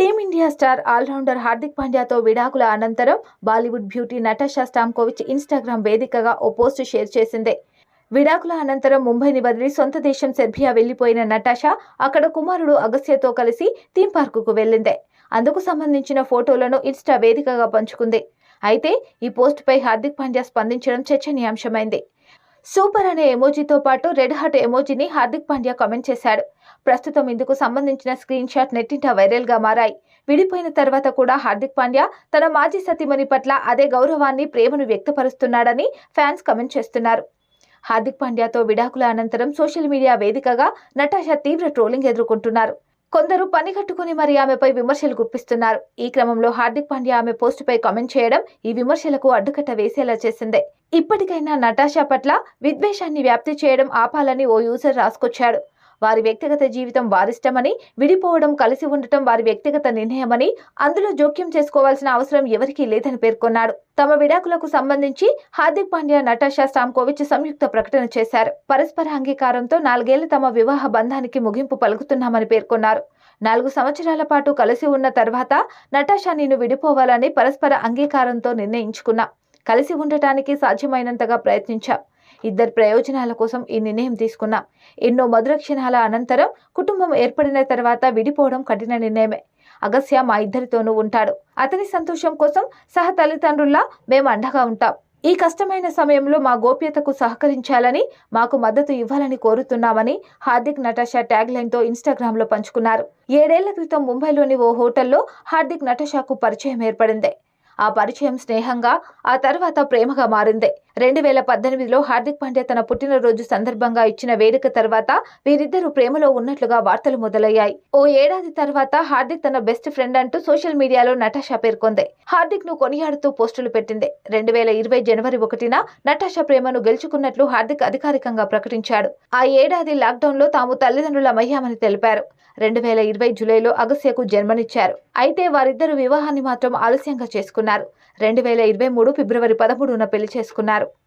Team India star allrounder Hardik పాండ్యాతో విడాకుల అనంతరం Bollywood beauty Natasha Stankovic Instagram వేదికగా ఓ పోస్టు షేర్ చేసింది. విడాకుల అనంతరం ముంబైని వదిలి సొంత దేశం సెర్బియా వెళ్ళిపోయిన నటాషా అక్కడ కుమారుడు అగస్యతో కలిసి థీమ్ పార్కుకు వెళ్ళింది. అందుకు సంబంధించిన ఫోటోలను ఇన్స్టా వేదికగా పంచుకుంది. అయితే ఈ పోస్టుపై హార్దిక్ పాండ్యా స్పందించడం చర్చనీయాంశమైంది. సూపర్ అనే ఎమోజీతో పాటు రెడ్ హార్ట్ ఎమోజీని హార్దిక్ పాండ్యా కామెంట్ చేశాడు. ప్రస్తుతం ఇందుకు సంబంధించిన స్క్రీన్ షాట్ నెట్టింట వైరల్గా మారాయి. విడిపోయిన తర్వాత కూడా హార్దిక్ పాండ్యా తన మాజీ సతీమణి పట్ల అదే గౌరవాన్ని ప్రేమను వ్యక్తపరుస్తున్నాడని ఫ్యాన్స్ కమెంట్ చేస్తున్నారు. హార్దిక్ పాండ్యాతో విడాకుల అనంతరం సోషల్ మీడియా వేదికగా నటాషా తీవ్ర ట్రోలింగ్ ఎదుర్కొంటున్నారు. కొందరు పని కట్టుకుని మరి ఆమెపై విమర్శలు గుప్పిస్తున్నారు. ఈ క్రమంలో హార్దిక్ పాండ్యా ఆమె పోస్టుపై కామెంట్ చేయడం ఈ విమర్శలకు అడ్డుకట్ట వేసేలా చేసిందే. ఇప్పటికైనా నటాషా పట్ల విద్వేషాన్ని వ్యాప్తి చేయడం ఆపాలని ఓ యూజర్ రాసుకొచ్చాడు. వారి వ్యక్తిగత జీవితం వారిష్టమని విడిపోవడం కలిసి ఉండటం వారి వ్యక్తిగత నిర్ణయమని అందులో జోక్యం చేసుకోవాల్సిన అవసరం ఎవరికీ లేదని పేర్కొన్నాడు. తమ విడాకులకు సంబంధించి హార్దిక్ పాండ్యా నటాషా స్టామ్కోవిచ్ సంయుక్త ప్రకటన చేశారు. పరస్పర అంగీకారంతో నాలుగేళ్ళ తమ వివాహ బంధానికి ముగింపు పలుకుతున్నామని పేర్కొన్నారు. నాలుగు సంవత్సరాల పాటు కలిసి ఉన్న తర్వాత నటాషా నేను విడిపోవాలని పరస్పర అంగీకారంతో నిర్ణయించుకున్నా. కలిసి ఉండటానికి సాధ్యమైనంతగా ప్రయత్నించాం. ఇద్దరు ప్రయోజనాల కోసం ఈ నిర్ణయం తీసుకున్నాం. ఎన్నో మధుర క్షణాల అనంతరం కుటుంబం ఏర్పడిన తర్వాత విడిపోవడం కఠిన నిర్ణయమే. అగస్య మా ఇద్దరితోనూ ఉంటాడు. అతని సంతోషం కోసం సహ తల్లిదండ్రుల్లా మేము అండగా ఉంటాం. ఈ కష్టమైన సమయంలో మా గోప్యతకు సహకరించాలని మాకు మద్దతు ఇవ్వాలని కోరుతున్నామని హార్దిక్ నటాషా ట్యాగ్ లైన్తో ఇన్స్టాగ్రామ్లో పంచుకున్నారు. ఏడేళ్ళ క్రితం ముంబైలోని ఓ హోటల్లో హార్దిక్ నటాషాకు పరిచయం ఏర్పడింది. ఆ పరిచయం స్నేహంగా ఆ తర్వాత ప్రేమగా మారింది. రెండు వేల పద్దెనిమిదిలో హార్దిక్ పాండ్యా తన పుట్టినరోజు సందర్భంగా ఇచ్చిన వేడుక తర్వాత వీరిద్దరూ ప్రేమలో ఉన్నట్లుగా వార్తలు మొదలయ్యాయి. ఓ ఏడాది తర్వాత హార్దిక్ తన బెస్ట్ ఫ్రెండ్ అంటూ సోషల్ మీడియాలో నటాషా పేర్కొంది. హార్దిక్ను కొనియాడుతూ పోస్టులు పెట్టింది. రెండు వేల ఇరవై జనవరి ఒకటిన నటాషా ప్రేమను గెలుచుకున్నట్లు హార్దిక్ అధికారికంగా ప్రకటించాడు. ఆ ఏడాది లాక్డౌన్లో తాము తల్లిదండ్రులమయ్యామని తెలిపారు. రెండు వేల ఇరవై జూలైలో అగస్యకు జన్మనిచ్చారు. అయితే వారిద్దరు వివాహాన్ని మాత్రం ఆలస్యంగా చేసుకున్నారు. రెండు వేల ఇరవై మూడు ఫిబ్రవరి పదమూడున పెళ్ళి చేసుకున్నారు.